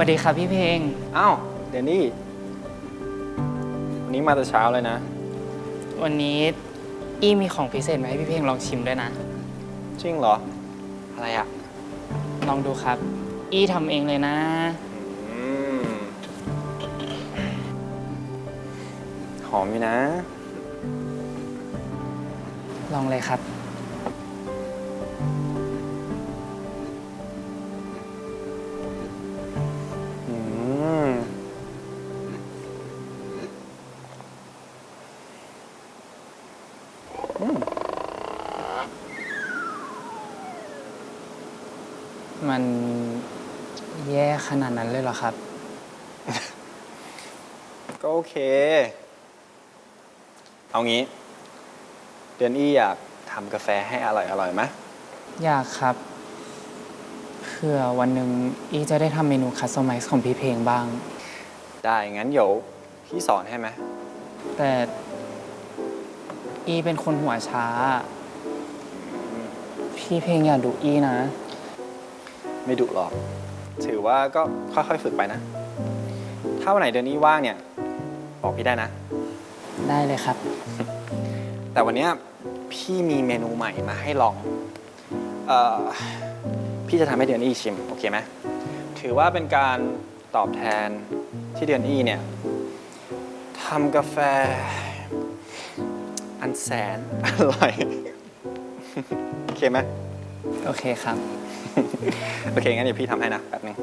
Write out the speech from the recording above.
วัสดีครับพี่เพลง อ้าวเดนนี่วันนี้มาแต่เช้าเลยนะ วันนี้อี้มีของพิเศษมาให้พี่เพลงลองชิมด้วยนะ จริงเหรอ อะไรอะลองดูครับ อี้ทำเองเลยนะ อืมหอมอยู่นะ ลองเลยครับ มันแย่ขนาดนั้นเลยเหรอครับ ก็โอเค เอางี้ เดือนอี้อยากทำกาแฟให้อร่อยอร่อยไหมอยากครับเพื่อวันหนึ่งอี้จะได้ทำเมนูคัสตอมไมซ์ของพี่เพลงบ้าง ได้ งั้นเดี๋ยวพี่สอนให้ไหมแต่ อี้เป็นคนหัวช้า พี่เพลงอย่าดุอี้นะ ไม่ดุหรอก ถือว่าก็ค่อยๆฝึกไปนะ ถ้าวันไหนเดือนนี้ว่างเนี่ย บอกพี่ได้นะ ได้เลยครับ แต่วันเนี้ยพี่มีเมนูใหม่มาให้ลอง เอ่อ พี่จะทำให้เดือนอี้ชิม โอเคไหมถือว่าเป็นการตอบแทนที่เดือนอี้เนี่ยทำกาแฟ อันแสนอร่อย โอเคไหมโอเคครับ โอเค งั้นเดี๋ยวพี่ทำให้นะแป๊บนึง